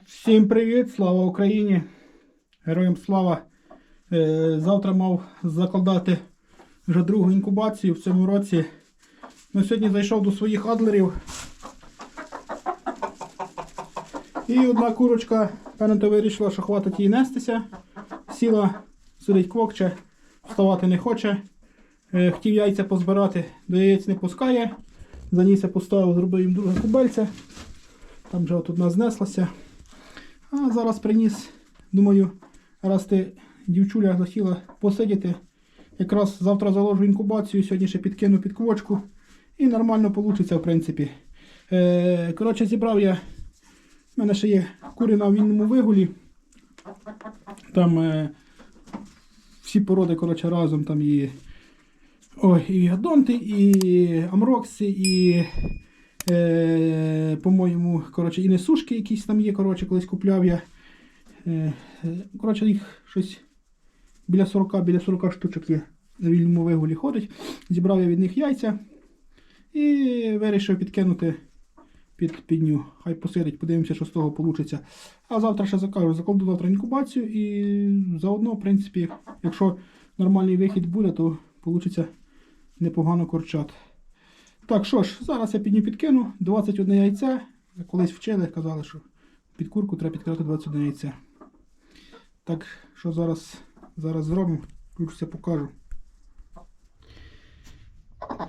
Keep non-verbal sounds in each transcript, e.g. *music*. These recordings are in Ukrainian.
Всім привіт, слава Україні! Героям слава! Е, Завтра мав закладати вже другу інкубацію в цьому році. Ну, сьогодні зайшов до своїх адлерів. І одна курочка, певно, вирішила, що хватить їй нестися. Сіла, сидить квокче, вставати не хоче. Е, Хотів яйця позбирати, до яєць не пускає. Занісся поставив, зробив їм друге кубельце. Там вже от одна знеслася. А зараз приніс, думаю, раз ти дівчуля захотіла посидіти, якраз завтра заложу інкубацію, сьогодні ще підкину під квочку. І нормально вийде, в принципі. Е, коротше, зібрав я. У мене ще є кури на вільному вигулі. Там е, всі породи, коротше, разом там і. Ой, і Адонти, і Амрокси, і. Е, по-моєму, коротше, і несушки якісь там є, коротше, колись купляв я. Е, коротше, їх щось біля 40, біля 40 штучок є на вільному вигулі ходить. Зібрав я від них яйця і вирішив підкинути під підню. Хай посидить, подивимося, що з того вийде. А завтра ще закажу, закладу завтра інкубацію і заодно, в принципі, якщо нормальний вихід буде, то вийде непогано корчат. Так, що ж, зараз я підню підкину 21 яйце. Колись вчили, казали, що під курку треба підкидати 21 яйце. Так, що зараз, зараз зробимо, включуся, покажу.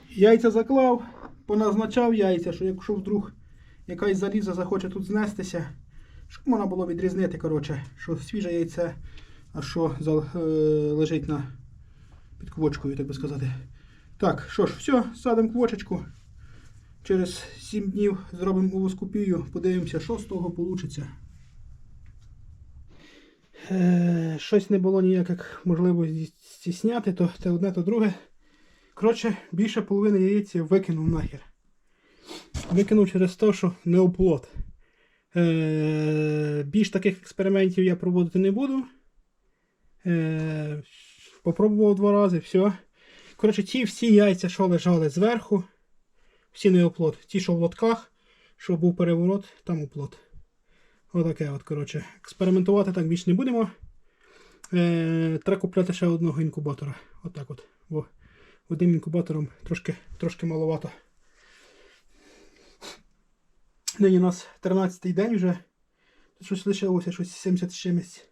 Яйця заклав, поназначав яйця, що якщо вдруг якась заліза захоче тут знестися, щоб можна було відрізнити, коротше, що свіже яйце, а що е, лежить на під квочкою, так би сказати. Так, що ж, все, садимо квочечку. Через 7 днів зробимо овоскопію, подивимося, що з того вийде. Е, щось не було ніяких можливості зняти, то те одне, то друге. Коротше, більше половини яєць я викинув нахер. Викинув через те, що не оплот. Е, більш таких експериментів я проводити не буду. Е, попробував два рази, все. Коротше, ті всі яйця, що лежали зверху, всі не оплот. Ті, що в лотках, що був переворот, там оплот. Отаке от, коротше. Експериментувати так більше не будемо. Е, треба купляти ще одного інкубатора. Отак от. Бо одним інкубатором трошки, трошки маловато. Нині у нас 13-й день вже. Тут щось лишилося, щось 70 з чимось.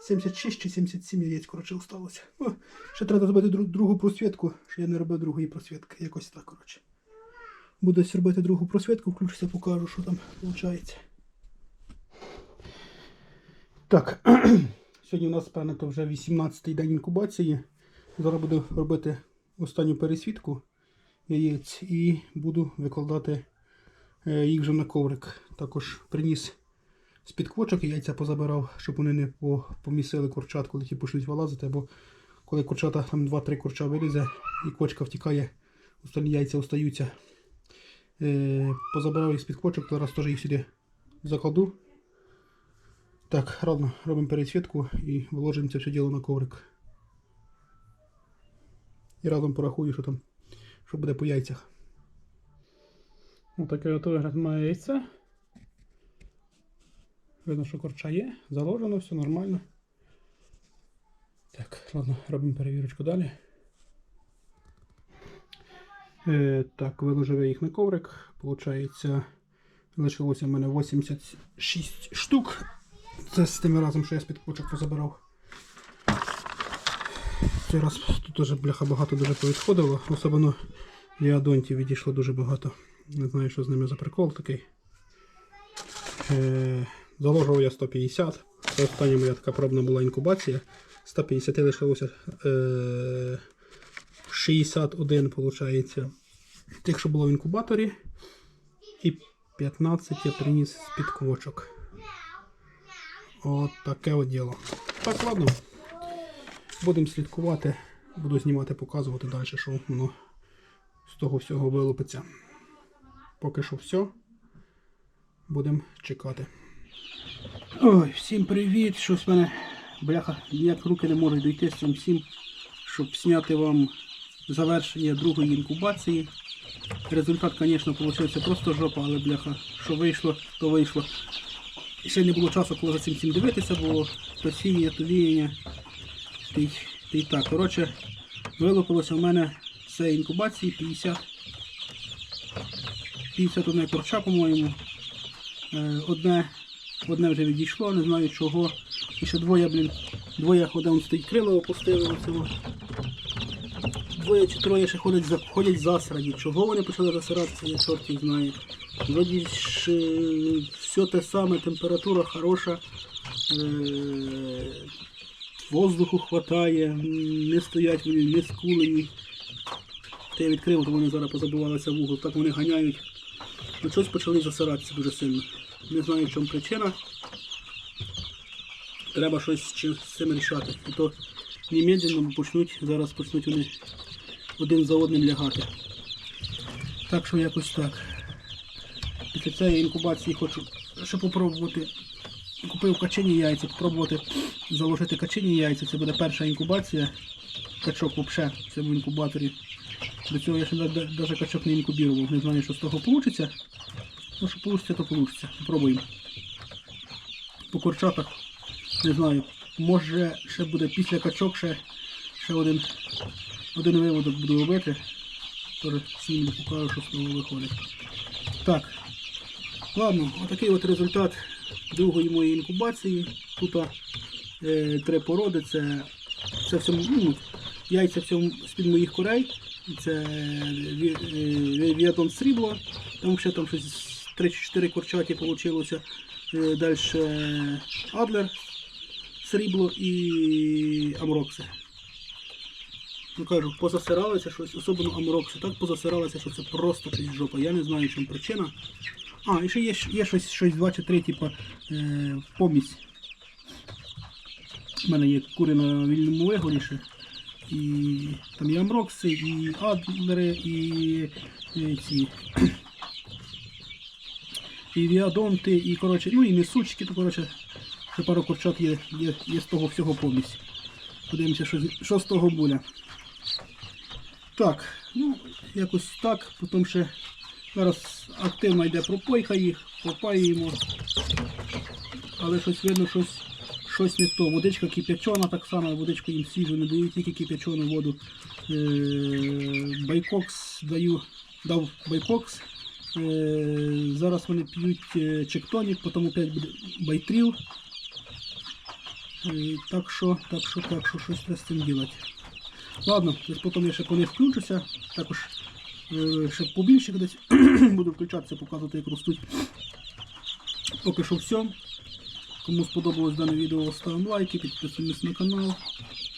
76 чи 77 яєць, коротше, осталося. О, ще треба зробити дру- другу просвітку, що я не робив другої просвітки. Якось так, коротше. Буду робити другу просвітку, включуся, покажу, що там виходить. Так, *clears throat* сьогодні у нас, певно, то вже 18-й день інкубації. Зараз буду робити останню пересвітку яєць і буду викладати е, їх вже на коврик. Також приніс з-під квочок яйця позабирав, щоб вони не помісили курчат, коли ті почнуть вилазити, або коли курчата там 2-3 курча вилізе і кочка втікає, останні яйця остаються. Е, позабирав їх з-під квочок, зараз теж їх сюди закладу. Так, ладно, робимо пересвітку і виложимо це все діло на коврик. І разом порахую, що там, що буде по яйцях. Отаке от вигляд має яйце. Видно, що корча є, заложено, все нормально. Так, ладно, робимо перевірочку далі. Е, так, виложив я їх на коврик. Получається, лишилося в мене 86 штук. Це з тими разом, що я з-під кучок позабирав. Цей раз тут дуже бляха багато дуже повідходило. Особливо діадонтів відійшло дуже багато. Не знаю, що з ними за прикол такий. Е, заложував я 150. Це остання моя така пробна була інкубація. 150 лишилося е, 61, виходить. Тих, що було в інкубаторі. І 15 я приніс з-під квочок. От таке от діло. Так, ладно. Будемо слідкувати. Буду знімати, показувати далі, що воно з того всього вилупиться. Поки що все. Будемо чекати. Ой, всім привіт! Щось в мене, бляха, ніяк руки не можуть дійти з цим всім, щоб зняти вам завершення другої інкубації. Результат, звісно, вийшов просто жопа, але бляха, що вийшло, то вийшло. ще не було часу, коли за цим всім дивитися, бо то сіє, то віяння. Та й, та й так. Коротше, вилупилося в мене з інкубації 50. 51 корча, по-моєму. Е, Одне, одне вже відійшло, не знаю чого. І ще двоє, блін, двоє один стоїть крило опустили оцього. Двоє чи троє ще ходять, ходять засраді. Чого вони почали засиратися, я чорт їх знає. Вроді ж е, все те саме, температура хороша, е, воздуху хватає, не стоять вони, не скулені. Те я відкрив, то вони зараз позабивалися в угол, так вони ганяють. Ну щось почали засиратися дуже сильно. Не знаю, в чому причина. Треба щось з цим рішати. І то немедленно почнуть, зараз почнуть вони один за одним лягати. Так що якось так. Після цієї інкубації хочу ще попробувати. Купив качині яйця, попробувати заложити качині яйця. Це буде перша інкубація. Качок взагалі в цьому інкубаторі. До цього я ще навіть качок не інкубував. Не знаю, що з того вийде. Ну, що вийде, то вийде. Попробуємо. По курчатах. Не знаю. Може ще буде після качок ще, ще один, один виводок буду робити. Тож знімлю покажу, що з того виходить. Так. Ладно, отакий от результат другої моєї інкубації. Тут е, три породи. Це, це все, ну, яйця всьому з-під моїх курей. Це ві- е, віатон срібло. Там ще там щось 3-4 курчаті вийшло. Е, Далі Адлер срібло і амрокси. Ну кажу, позасиралися щось, особливо амрокси, так позасиралися, що це просто щось жопа. Я не знаю, чому причина. А, і ще є, є щось, щось 2 чи 3, типу, е, помість. У мене є кури на вільному вигулі ще. І там і амрокси, і адлери, і, і ці. І віадонти, і коротше, ну і несучки, то коротше, ще пару курчат є, є, є з того всього помість. Подивимося, що, що з того буде. Так, ну, якось так. Потім ще зараз активно йде пропойка їх, попаюємо. Але щось видно, щось, щось не то. Водичка кип'ячона так само, водичку їм свіжу, не даю тільки кип'ячону воду. Е, байкокс даю, дав байкокс. Е, зараз вони п'ють е, чектонік, потім опять буде байтріл. Е, так що, так що, так що, щось треба з цим робити. Ладно, потім я ще по них включуся. Також ще побільше десь *clears throat* буду включатися, показувати, як ростуть. Поки що все. Кому сподобалось дане відео, ставимо лайки, підписуємось на канал.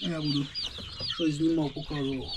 Я буду щось знімав, показував.